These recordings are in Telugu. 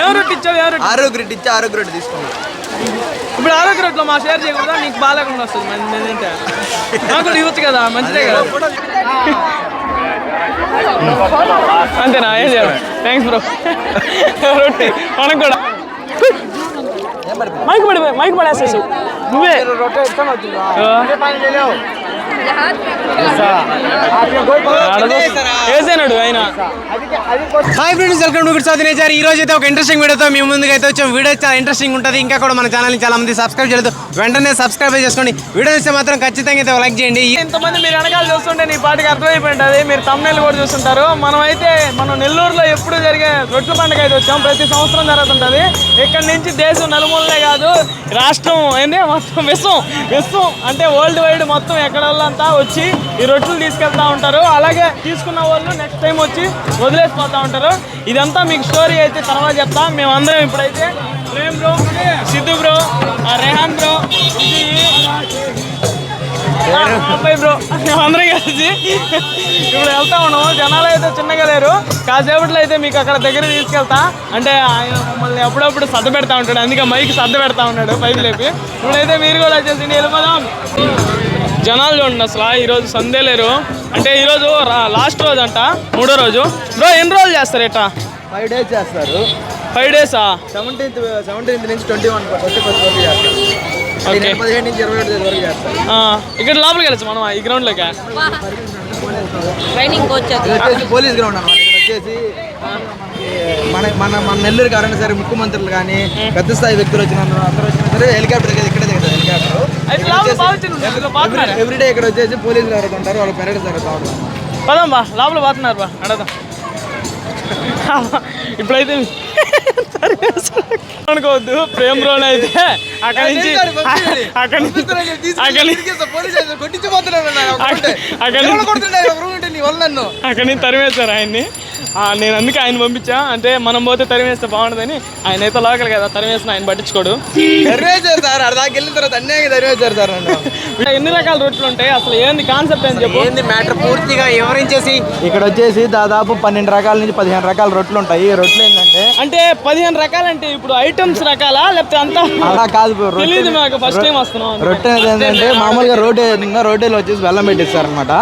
ఏం రొట్టె ఇచ్చావు? ఏం రొట్టె? ఆరోగ్య రెడ్డి ఇచ్చి ఆరోగ్య రెడ్డి తీసుకోండి ఇప్పుడు ఆరోగ్య రొట్టెలో మా షేర్ చేయకూడదా? నీకు బాగాలేకుండా వస్తుంది. మంచి మంది తింటే. నాకు కూడా ఇవ్వచ్చు కదా మంచిదే కదా? అంతేనా? ఏం చేయాలి. థ్యాంక్స్ బ్రో రొట్టె మనకు కూడా. మైక్ పడి మైక్ పడేసేసి. నువ్వే. వేసేనాడు ఆయన hi friends welcome to good Sadhana nature ఈ రోజు అయితే ఒక ఇంట్రెస్టింగ్ వీడియోతో మీ ముందుకు అయితే వచ్చాం. వీడియో చాలా ఇంట్రెస్టింగ్ ఉంటుంది. ఇంకా కూడా మన ఛానల్ని చాలా మంది సబ్స్క్రైబ్ చేయలేదు. వెంటనే సబ్స్క్రైబ్ చేసుకోండి. వీడియో ఇస్తే మాత్రం ఖచ్చితంగా అయితే లైక్ చేయండి. ఎంతమంది మీరు వెనకాల చూస్తుంటే నీ పాటికి అర్థమైపోయింది. మీరు తమ్నేలు కూడా చూస్తుంటారు. మనం అయితే మనం నెల్లూరులో ఎప్పుడు జరిగే రొట్టె పండుగ అయితే వచ్చాం. ప్రతి సంవత్సరం జరుగుతుంటుంది. ఇక్కడ నుంచి దేశం నలుమూలనే కాదు రాష్ట్రం ఏంటి మొత్తం విశ్వం. విశ్వం అంటే వరల్డ్ వైడ్ మొత్తం ఎక్కడ వాళ్ళంతా వచ్చి ఈ రొట్టెలు తీసుకెళ్తా ఉంటారు. అలాగే తీసుకున్న వాళ్ళు నెక్స్ట్ టైం వచ్చి వదిలేసిపోతూ ఉంటారు. ఇదంతా మీకు స్టోరీ అయితే తర్వాత చెప్తా. మేమందరం ఇప్పుడైతే Prem bro Siddhu bro Rehan bro అబ్బాయి బ్రో అందరం కలిసి ఇప్పుడు వెళ్తా ఉన్నాము. జనాలు అయితే చిన్నగా లేరు. కాసేపట్లో అయితే మీకు అక్కడ దగ్గర తీసుకెళ్తా. అంటే ఆయన మమ్మల్ని అప్పుడప్పుడు సర్ద పెడతా ఉంటాడు. అందుకే మైక్ సర్ద పెడతా ఉన్నాడు. పైకి లేపి. ఇప్పుడైతే మీరు కూడా వచ్చేసి వెళ్ళిపోదాం జనాలు చూడండి అసలు. ఈరోజు సందే లేరు. అంటే ఈరోజు లాస్ట్ రోజు అంట మూడో రోజు. బ్రో ఎన్ని రోజులు చేస్తారు ఇట్లా? ఫైవ్ డేస్ చేస్తారు. ఫైవ్ డేసా సెవెంటీన్త్ సెవెంటీన్త్ నుంచి ట్వంటీ వన్ ట్వంటీ ఫస్ట్ వరకు చేస్తారు. నుంచి ఇరవై ఏడు తేదీ వరకు చేస్తారు. ఇక్కడ లోపలికి వెళ్ళచ్చు మనం ఈ గ్రౌండ్లోకి ఇది వచ్చేసి పోలీస్ గ్రౌండ్ అన్నమాట. ఇక్కడ వచ్చేసి మనకి మన మన మన నెల్లూరు కారణం సరే ముఖ్యమంత్రులు కానీ పెద్ద స్థాయి వ్యక్తులు వచ్చిన అందరూ వచ్చినా సరే హెలికాప్టర్ ఎవ్రీడే ఇక్కడ వచ్చేసి పోలీసులు జరుగుతుంటారు వాళ్ళు పెరడ్ జరుగుతూ ఉంటారు పదం బా లోపల పోతున్నారు బా అడదాం ఇప్పుడైతే అనుకోవద్దు ప్రేమ్ రోడ్ అయితే అక్కడి నుంచి అక్కడి నుంచి అక్కడి నుంచి అక్కడి నుంచి తరిమేస్తారు ఆయన్ని. నేను అందుకే ఆయన పంపించా. అంటే మనం పోతే తరిమేస్తే బాగుంటుందని ఆయన అయితే లోకల్ కదా తరిమేసిన ఆయన పట్టించుకోడు. తరిమేశారు సార్ అర్ధాకి వెళ్ళిన తర్వాత అన్యాయంగా తరిమేశారు సార్ నన్ను. ఎన్ని రకాల రొట్టెలు ఉంటాయి? అసలు ఏంది కాన్సెప్ట్ అని చెప్పు? ఏంది మ్యాటర్ పూర్తిగా వివరించేసి? ఇక్కడ వచ్చేసి దాదాపు పన్నెండు రకాల నుంచి పదిహేను రకాల రొట్టెలు ఉంటాయి. ఈ రొట్టెలు ఏంటంటే అంటే పదిహేను రకాలంటే ఇప్పుడు ఐటమ్స్ రకాలా? లేకపోతే అంతా అలా కాదు. రొట్టె తెలియదు మాకు ఫస్ట్ టైం వస్తున్నాం రొట్టె అనేది ఏంటంటే మామూలుగా రోడ్డు ఏదైనా రోడ్డులో వచ్చేసి బెల్లం పెట్టిస్తారు అనమాట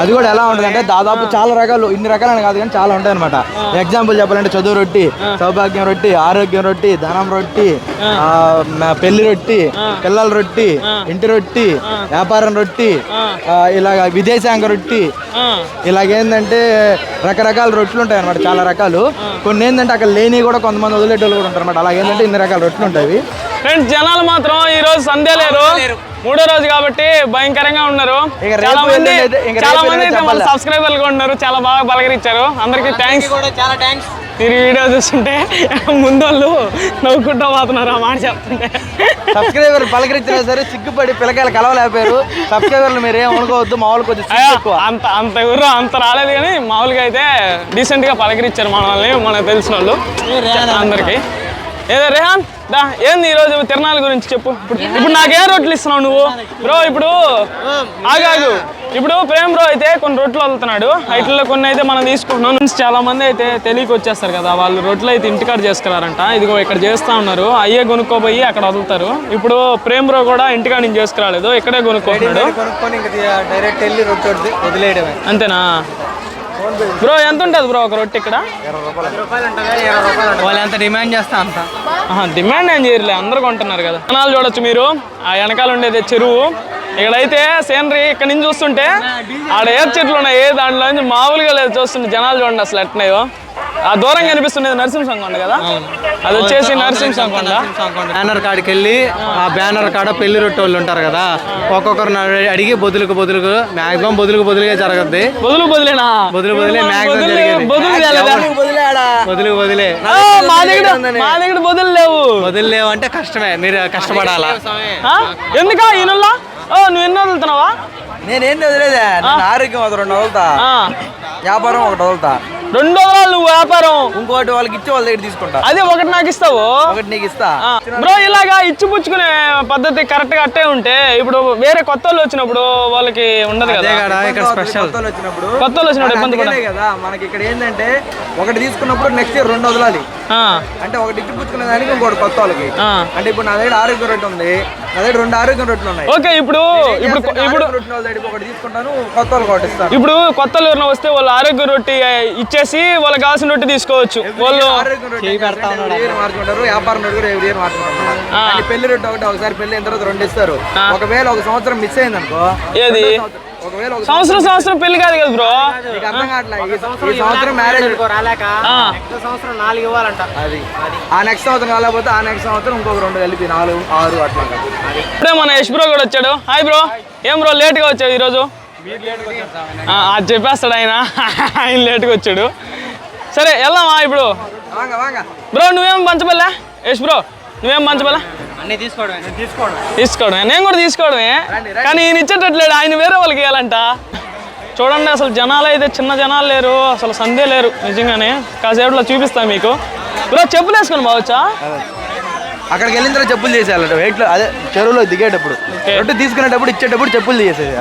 అది కూడా ఎలా ఉంటుంది అంటే దాదాపు చాలా రకాలు ఇన్ని రకాలని కాదు కానీ చాలా ఉంటాయి అనమాట ఎగ్జాంపుల్ చెప్పాలంటే చదువు రొట్టి సౌభాగ్యం రొట్టి ఆరోగ్యం రొట్టి ధనం రొట్టి ఆ, మ- పెళ్ళి రొట్టి పిల్లల రొట్టి ఇంటి రొట్టి వ్యాపారం రొట్టి ఇలాగ విదేశాంగ రొట్టి ఇలాగేందంటే రకరకాల రొట్టెలు ఉంటాయి అనమాట చాలా రకాలు. కొన్ని ఏంటంటే అక్కడ లేని కూడా కొంతమంది వదిలేటోళ్ళు కూడా ఉంటారు అనమాట అలాగేంటంటే ఇన్ని రకాల రొట్టెలు ఉంటాయి ఫ్రెండ్స్ జనాలు మాత్రం ఈ రోజు సందే లేరు. మూడో రోజు కాబట్టి భయంకరంగా ఉన్నారు. చాలా మంది చాలా మంది? సబ్స్క్రైబర్లు ఉన్నారు. చాలా బాగా బలగరిచ్చారు. అందరికీ థ్యాంక్స్ కూడా చాలా థ్యాంక్స్ మీరు ఈ వీడియో చూస్తుంటే ముందు వాళ్ళు నవ్వుకుంటూ పోతున్నారు ఆ మాట చెప్తుంటే. సబ్స్క్రైబర్ పలకరించినా సరే సిగ్గుపడి పిల్లకాయలు కలవలేకపోయారు. సబ్స్క్రైబర్లు మీరు ఏం అనుకోవద్దు మామూలు కొద్దిగా అంత అంత ఎవరు అంత రాలేదు కానీ మామూలుగా అయితే డీసెంట్గా పలకరించారు మన వాళ్ళని మనకు తెలిసిన వాళ్ళు అందరికి. ఏదో రేహాన్ దా ఏంది ఈ రోజు తిరణాల గురించి చెప్పు. ఇప్పుడు ఇప్పుడు నాకు ఏ రొట్టెలు ఇస్తున్నావు నువ్వు. బ్రో ఇప్పుడు ఆగాగు ఇప్పుడు ప్రేమ్ బ్రో అయితే కొన్ని రొట్టెలు వదులుతున్నాడు వాటిల్లో కొన్ని అయితే మనం తీసుకుంటున్నాం. నుంచి చాలా మంది అయితే తెలియక వచ్చేస్తారు కదా వాళ్ళు రొట్టెలు అయితే ఇంటికాడ చేసుకున్నారంట. ఇదిగో ఇక్కడ చేస్తా ఉన్నారు. అయ్యే కొనుక్కోపోయి అక్కడ వదులుతారు ఇప్పుడు ప్రేమ్ బ్రో కూడా ఇంటికాడ నుంచి చేసుకురాలేదు. ఇక్కడే కొనుక్కుంటున్నాడు. వదిలేయడమే. అంతేనా? బ్రో ఎంత ఉంటుంది బ్రో ఒక రొట్టె ఇక్కడ? వాళ్ళు ఎంత డిమాండ్ చేస్తా అంత? ఆహా, డిమాండ్ ఏం చేయలే అందరు కొంటున్నారు కదా. జనాలు చూడొచ్చు మీరు. ఆ వెనకాల ఉండేది చెరువు. ఇక్కడైతే సీనరీ ఇక్కడ నుంచి చూస్తుంటే ఆడ ఏ చెట్లు ఉన్నాయి. దాంట్లో నుంచి మామూలుగా లేదు చూస్తుంటే జనాలు చూడండి అసలు ఎట్నాయో ఆ దూరం కనిపిస్తుండేది నరసింహ కదా? అది వచ్చేసి నరసింహ కొండ. బ్యానర్ కాడికి వెళ్ళి ఆ బ్యానర్ కాడ పెళ్ళి రొట్టె వాళ్ళు ఉంటారు కదా? ఒక్కొక్కరిని అడి- అడిగి బొదులుకు బొదులుకు మాక్సిమం బొదులుకు బొదులుగా జరగద్ది. బదులు బదులేనా? బదులు బదులే maximum బదులు ఆ, మా దగ్గర మా దగ్గర బదులు లేవు. బదులు లేవు అంటే కష్టమే మీరు కష్టపడాలా? ఎందుకా? ఈయనల్లా? ఓ నువ్వు ఎన్ని వదులుతున్నావా నేనేం వదిలేదా? ఆరోగ్యం అది రెండు వదులుతా. వ్యాపారం ఒకటి వదులుతా. రెండు వందలు నువ్వు వ్యాపారం? ఇంకోటి వాళ్ళకి ఇచ్చి వాళ్ళ దగ్గర తీసుకుంటా. అదే ఒకటి నాకు ఇస్తావు? ఒకటి నీకు ఇస్తా. బ్రో ఇలాగా ఇచ్చి పుచ్చుకునే పద్ధతి కరెక్ట్గా అట్టే ఉంటే ఇప్పుడు వేరే కొత్త వాళ్ళు వచ్చినప్పుడు వాళ్ళకి ఉండదు కదా? కాడ ఇక్కడ స్పెషల్ కొత్త వాళ్ళు వచ్చినప్పుడు. కొత్త వాళ్ళు వచ్చినప్పుడు ఇబ్బంది కూడా కదా మనకి ఇక్కడ ఏంటంటే ఒకటి తీసుకున్నప్పుడు నెక్స్ట్ ఇయర్ రెండు వదలాలి. అంటే ఒకటి ఇచ్చి పుచ్చుకునే దానికి ఇంకోటి కొత్త వాళ్ళకి. అంటే ఇప్పుడు నా దగ్గర ఆరోగ్య రొట్టె ఉంది. నా దగ్గర రెండు ఆరోగ్య రొట్టెలు ఉన్నాయి. ఓకే ఇప్పుడు ఇప్పుడు ఇప్పుడు వాళ్ళ ఒకటి తీసుకుంటాను కొత్త వాళ్ళకి ఒకటి ఇస్తాను. ఇప్పుడు కొత్త వస్తే వాళ్ళు ఆరోగ్య రొట్టి ఇచ్చేసి వాళ్ళకి కావాల్సిన రొట్టి తీసుకోవచ్చు. వాళ్ళు వ్యాపారం పెళ్ళి రొట్టె ఒకటి ఒకసారి పెళ్ళి అయిన తర్వాత రెండు ఇస్తారు. ఒకవేళ ఒక సంవత్సరం మిస్ అయింది అనుకో ఏది సంవత్సరం సంవత్సరం పెళ్ళి కాదు కదా బ్రో? అర్థం కావట్లే ఈ సం- ఈ సంవత్సరం మ్యారేజ్ రాలేక సంవత్సరం నాలుగు ఇవ్వాలంట. అది. ఆ నెక్స్ట్ సంవత్సరం రాలేకపోతే ఆ నెక్స్ట్ సంవత్సరం ఇంకొక రెండు కలిపి నాలుగు ఆరు అట్లా ఇప్పుడే మన యష్ బ్రో కూడా వచ్చాడు. హాయ్ బ్రో ఏం బ్రో లేట్గా వచ్చావు ఈరోజు? ఆ, అది చెప్పేస్తాడు ఆయన. ఆయన లేట్గా వచ్చాడు. సరే వెళ్దామా ఇప్పుడు? బ్రో నువ్వేం పంచబల్లా యష్ బ్రో నువ్వేం పంచబల్లా అన్ని తీసుకోవడం తీసుకోవడం. తీసుకోవడమే. నేను కూడా తీసుకోవడమే. కానీ ఈయన ఇచ్చేటట్లేడు. ఆయన వేరే వాళ్ళకి ఇవ్వాలంట చూడండి అసలు జనాలు అయితే చిన్న జనాలు లేరు. అసలు సందే లేరు నిజంగానే. కాసేపట్లో చూపిస్తాను మీకు. బ్రో చెప్పులు వేసుకొని బావచ్చా అక్కడికి వెళ్ళిన తర్వాత చెప్పులు చేసేయాలి వెయిట్లో అదే చెరువులో దిగేటప్పుడు. రొట్టె తీసుకునేటప్పుడు ఇచ్చేటప్పుడు చెప్పులు తీసేది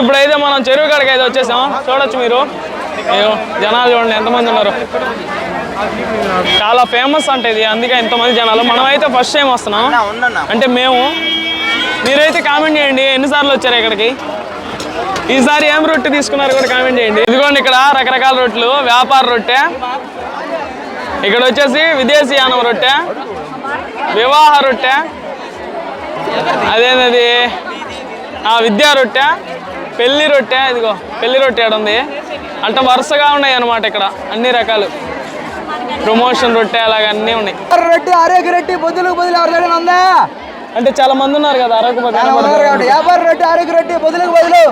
ఇప్పుడైతే మనం చెరువు కాడికి అయితే వచ్చేసాం చూడొచ్చు మీరు. అయ్యో జనాలు చూడండి ఎంతమంది ఉన్నారు. చాలా ఫేమస్ అంటే ఇది అందుకే ఎంతమంది జనాలు. మనం అయితే ఫస్ట్ టైం వస్తున్నాం అంటే మేము మీరైతే కామెంట్ చేయండి ఎన్నిసార్లు వచ్చారు ఇక్కడికి? ఈసారి ఏం రొట్టె తీసుకున్నారు కూడా కామెంట్ చేయండి. ఇదిగోండి ఇక్కడ రకరకాల రొట్టెలు వ్యాపార రొట్టె. ఇక్కడ వచ్చేసి విదేశీయానం రొట్టె వివాహ రొట్టె అదేనది ఆ విద్యా రొట్టె. పెళ్ళి రొట్టె ఇదిగో పెళ్ళి రొట్టె ఆడ ఉంది. అంటే వరుసగా ఉన్నాయి అన్నమాట ఇక్కడ అన్ని రకాలు. ప్రమోషన్ రొట్టె అలాగ అన్నీ ఉన్నాయి. రొట్టె ఆరోగ్య రొట్టె బొద్దులకు బదులు ఎవరి దగ్గర ఉందా? అంటే చాలా మంది ఉన్నారు కదా ఉన్నారు కాబట్టి. వ్యాపార రొట్టె ఆరోగ్య రొట్టె బొద్దులకు బదులు?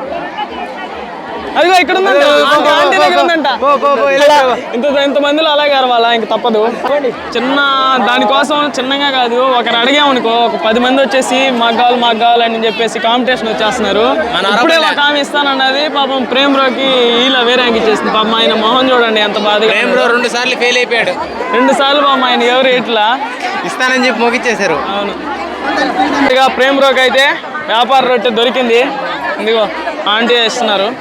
అదిగో ఇక్కడ ఆంటీ దగ్గర ఉందంట. అలాగే అరవాలా? ఇంక తప్పదు. చిన్న దానికోసం చిన్నగా కాదు ఒకరు అడిగామనుకో ఒక పది మంది వచ్చేసి మాకు కావాలి మాకు కావాలని చెప్పేసి కాంపిటీషన్ వచ్చేస్తున్నారు. ఇప్పుడే ఒక ఆమె ఇస్తానన్నది పాపం ప్రేమ్ రోకి ఇలా వేరే ఇచ్చేసింది. పాపం ఆయన మొహం చూడండి ఎంత బాధగా ప్రేమ్ రెండు సార్లు ఫెయిల్ అయిపోయాడు. రెండు సార్లు పాపం ఆయన ఎవరు ఇట్లా? ఇస్తానని చెప్పి మోగిచ్చేశారు అవును. ప్రేమ్ రోకి అయితే వ్యాపార రొట్టె దొరికింది. ఇదిగో. ఆంటీ అంతే?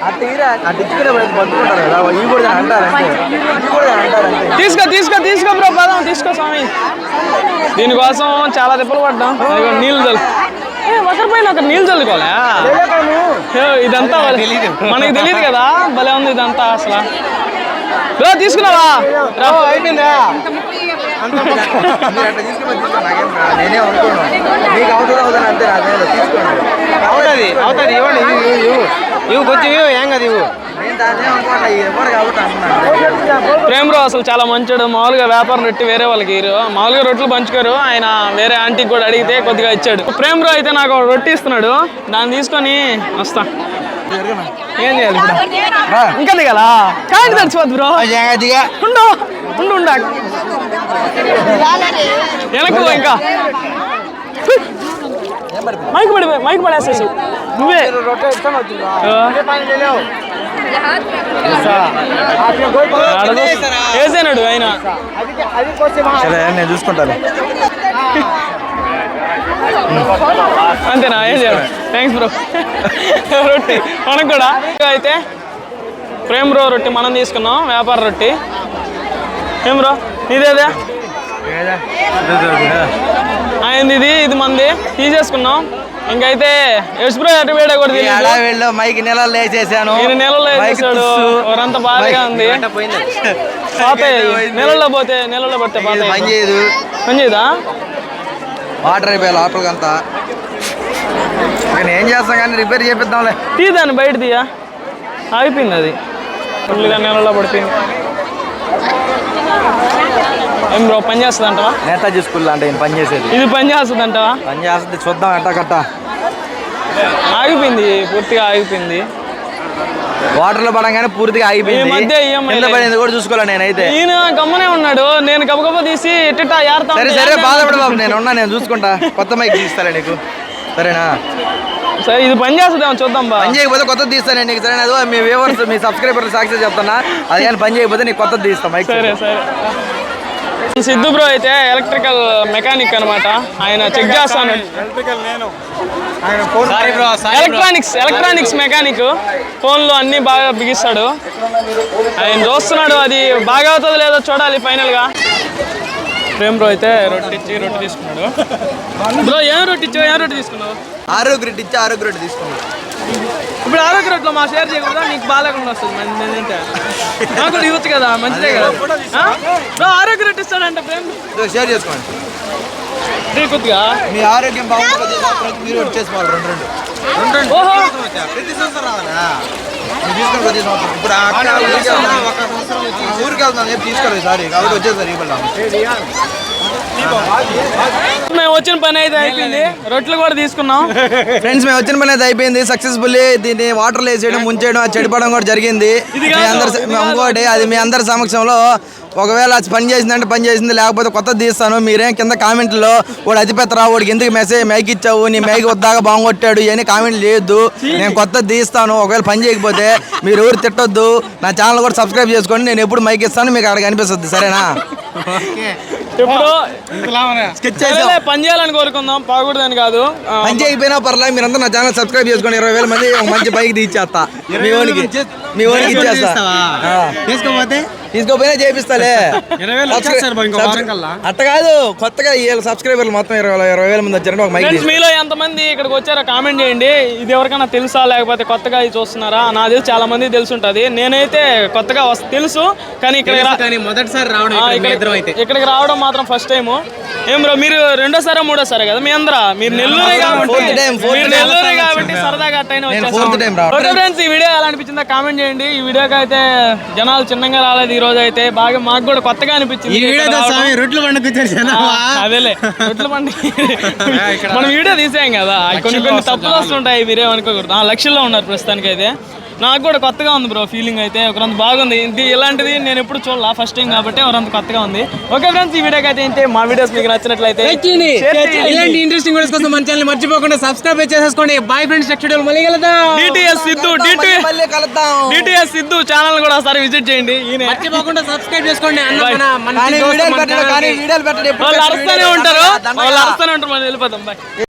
తీసుకో తీసుకో తీసుకో బ్రో పదం తీసుకో స్వామి. దీనికోసం చాలా తిప్పలు పడ్డాం. ఇదిగో నీళ్ళు చల్లు ఏ, ఒకరి పైన ఒకరు నీళ్ళు చల్లుకోలే ఇదంతా మనకి తెలియదు కదా భలే ఉంది ఇదంతా అసలు. తీసుకున్నావా రా. అయిపోయిందా? నేనే మీకు అవుతుంది అవుతుంది అంతే తీసుకోండి. అవుతుంది అవుతుంది ఇవ్వండి కొంచెం ఇవ్వు ఏం కదా ఇవ్వు. ప్రేమ్ బ్రో అసలు చాలా మంచోడు. మామూలుగా వ్యాపారం రొట్టి వేరే వాళ్ళకి ఇరు. మామూలుగా రొట్టెలు పంచుకోరు. ఆయన వేరే ఆంటీకి కూడా అడిగితే కొద్దిగా ఇచ్చాడు. ప్రేమ్ బ్రో అయితే నాకు రొట్టి ఇస్తున్నాడు. దాన్ని తీసుకొని వస్తా. ఏం చేయాలి ఇప్పుడు. ఇంకా దిగాలా కాంటి తెచ్చిపోద్దు బ్రో దిగా ఉండు ఉండు ఉండు వెనక్కు ఇంకా మైక్ పడి మైక్ పడేసేసి నువ్వే వేసేనాడు ఆయన నేను చూసుకుంటాను అంతేనా? ఏం చేయాలి? థ్యాంక్స్ బ్రో రొట్టి. మనకు కూడా. అయితే ప్రేమ్ బ్రో రొట్టి మనం తీసుకున్నాం వ్యాపార రొట్టి. ఏం బ్రో? నీదేదా ఆయనది ఇది ఇది మంది. తీసేసుకున్నాం. ఇంకైతే యశ్ బ్రో ఎటు వేడా కూడా తెలియదు హడావిడిలో మైక్ నెలలు వేసేసాను. ఈయన నెలలో. ఊరంతా బాధగా ఉంది. పాత నెలల్లో పోతే నెలల్లో పడితే పాత పని చేయదు. పని చేయదా? వాటర్ అయిపోయి లోపలికి అంతా నేను ఏం చేస్తాం కానీ రిపేర్ చేపిద్దాంలే. తీ దాన్ని బయట తీయా. ఆగిపోయింది అది. ఫుల్గా నెలలో పడిపోయింది ఏం బ్రో పని చేస్తుంది అంటవా నేతాజీ స్కూల్ అంటే పని చేసేది. ఇది పని చేస్తుంది అంటవా పని చేస్తుంది చూద్దాం ఎట్టా కట్ట. ఆగిపోయింది పూర్తిగా ఆగిపోయింది. వాటర్లో పడంగానే పూర్తిగా ఆగిపోయింది. కింద పడింది కూడా చూసుకోలే నేనైతే. ఈయన గమ్మనే ఉన్నాడు. నేను గబగబా తీసి సరే సరే బాధపడు బాబు నేను ఉన్నా నేను చూసుకుంటా. కొత్త మైక్ తీస్తాలే నీకు. సరేనా? సరే ఇది పని చేస్తుందేమో చూద్దాం బా. పని చేయకపోతే కొత్తది తీస్తాను నీకు అదో మీ వ్యూవర్స్ మీ సబ్స్క్రైబర్స్ సాక్షి చెప్తానా అది కానీ పని చేయకపోతే నీకు కొత్తది తీస్తాం మైక్ సరే సరే. సిద్ధు బ్రో అయితే ఎలక్ట్రికల్ మెకానిక్ అన్నమాట. ఆయన చెక్ చేస్తాను. Sorry bro electronics electronics mechanic ఫోన్లో అన్ని బాగా బిగిస్తాడు. ఆయన చూస్తున్నాడు అది బాగా అవుతుందో లేదో చూడాలి ఫైనల్గా ప్రేమ్ బ్రో అయితే రొట్టె ఇచ్చి రొట్టె తీసుకున్నాడు. బ్రో ఏం రొట్టె ఇచ్చావు? ఏం రొట్టె తీసుకున్నావు? ఆరోగ్య రెడ్డి ఇచ్చి ఆరోగ్య రెడ్డి తీసుకున్నాం ఇప్పుడు ఆరోగ్య రొట్టెలో మా షేర్ చేయకూడదా? నీకు బాగాలేకుండా వస్తుంది. తింటే. నాకు ఇవ్వచ్చు కదా మంచిదే కదా? ఆరోగ్య రొట్టె ఇస్తాడంట ప్రేమ్. షేర్ చేసుకోండి. కొద్దిగా? మీ ఆరోగ్యం బాగుంటుంది మీరు వచ్చేసుకోవాలి రెండు రెండు. ప్రతి సంవత్సరం రావాలా? తీసుకుని ప్రతి సంవత్సరం. ఇప్పుడు ఆ అక్క ఊరికి వెళ్తాను తీసుకోలేదు సారీ. కాబట్టి వచ్చేసారు మేము వచ్చిన పని అయితే అయిపోయింది. రొట్టెలు కూడా తీసుకున్నాం. ఫ్రెండ్స్ మేము వచ్చిన పని అయితే అయిపోయింది. సక్సెస్ఫుల్లీ దీన్ని వాటర్ వేసేయడం ముంచేయడం అది చెడిపోవడం కూడా జరిగింది. మీ అందరి ఇంకోటి అది మీ అందరి సమక్షంలో ఒకవేళ అది పని చేసిందంటే పని చేసింది లేకపోతే కొత్తది తీస్తాను. మీరేం కింద కామెంట్లో వాడు అతిపెత్తరా వాడికి ఎందుకు మెసేజ్ మైక్ ఇచ్చావు? నీ మైక్ వద్దాక బాగుంగొట్టాడు ఇవన్నీ కామెంట్లు చేయొద్దు. నేను కొత్తది తీస్తాను. ఒకవేళ పని చేయకపోతే మీరు ఎవరు తిట్టొద్దు. నా ఛానల్ కూడా సబ్స్క్రైబ్ చేసుకోండి. నేను ఎప్పుడు మైక్ ఇస్తాను మీకు అక్కడ కనిపిస్తుంది. సరేనా? ఇప్పుడు పని చేయాలని కోరుకుందాం. బాగూడదని కాదు. పని చేయకపోయినా పర్లేదు మీరంతా నా ఛానల్ సబ్స్క్రైబ్ చేసుకోండి. ఇరవై వేల మంది ఒక మంచి బైక్ తీసేస్తా. మీ ఓనికి మీ ఓనికి ఇచ్చేస్తా. తీసుకోపోతే తీసుకోపోయినా చేపిస్తాలే. అట్ట కాదు కొత్తగా వీళ్ళ సబ్స్క్రైబర్లు మొత్తం ఇరవై ఇరవై వేల మంది వచ్చారంటే ఒక మైక్ మీలో ఎంతమంది ఇక్కడికి వచ్చారో కామెంట్ చేయండి. ఇది ఎవరికైనా తెలుసా లేకపోతే కొత్తగా ఇది చూస్తున్నారా? నాకు తెలిసి చాలా మంది తెలిసి ఉంటుంది నేనైతే కొత్తగా వస్త తెలుసు కానీ ఇక్కడ రా- కానీ మొదటిసారి రావడం ఇక్కడికి రావడం మాత్రం ఫస్ట్ టైం ఏం బ్రో మీరు రెండోసారి మూడోసారి కదా? మీ అందరా? మీరు నెల్లూరే కాబట్టి. నెల్లూరే కాబట్టి సరదాగా ఫ్రెండ్స్ ఈ వీడియో ఎలా అనిపించిందో కామెంట్ చేయండి. ఈ వీడియోకి అయితే జనాలు చిన్నగా రాలేదు. ఈ రోజు అయితే బాగా మాకు కూడా కొత్తగా అనిపించింది రొట్లు అదేలే. రొట్టెల పండి మనం వీడియో తీసాం కదా. కొన్ని కొన్ని తప్పులు వస్తుంటాయి మీరేం అనుకోకూడదు ఆ లక్షల్లో ఉన్నారు ప్రస్తుతానికి అయితే నాకు కూడా కొత్తగా ఉంది బ్రో ఫీలింగ్ అయితే. ఒకరంత బాగుంది. ఇది ఇలాంటిది నేను ఎప్పుడు చూడాల ఫస్ట్ టైం కాబట్టి ఒకరంత కొత్తగా ఉంది. ఓకే ఫ్రెండ్స్ ఈ వీడియోకి అయితే ఏంటి మా వీడియోస్ మీకు నచ్చినట్లయితే. ఇలాంటి ఇంట్రెస్టింగ్ వీడియోస్ కోసం మన ఛానల్ మర్చిపోకుండా సబ్స్క్రైబ్ చేసేసుకోండి. బాయ్ ఫ్రెండ్స్ నెక్స్ట్ వీడియో మళ్ళీ కలుద్దాం. డిటిఎస్ సిద్ధు డిటి మళ్ళీ కలుద్దాం. డిటిఎస్ సిద్ధు ఛానల్ కూడా ఒకసారి విజిట్ చేయండి. ఈయన. మర్చిపోకుండా సబ్స్క్రైబ్ చేసుకోండి. అన్న. మన వీడియోలు మన పెట్టండి కానీ. వీడియోలు పెట్టండి. వాళ్ళు అరుస్తూనే. ఉంటారు. వాళ్ళు అరుస్తూనే ఉంటారు. మనం వెళ్ళిపోతాం బాయ్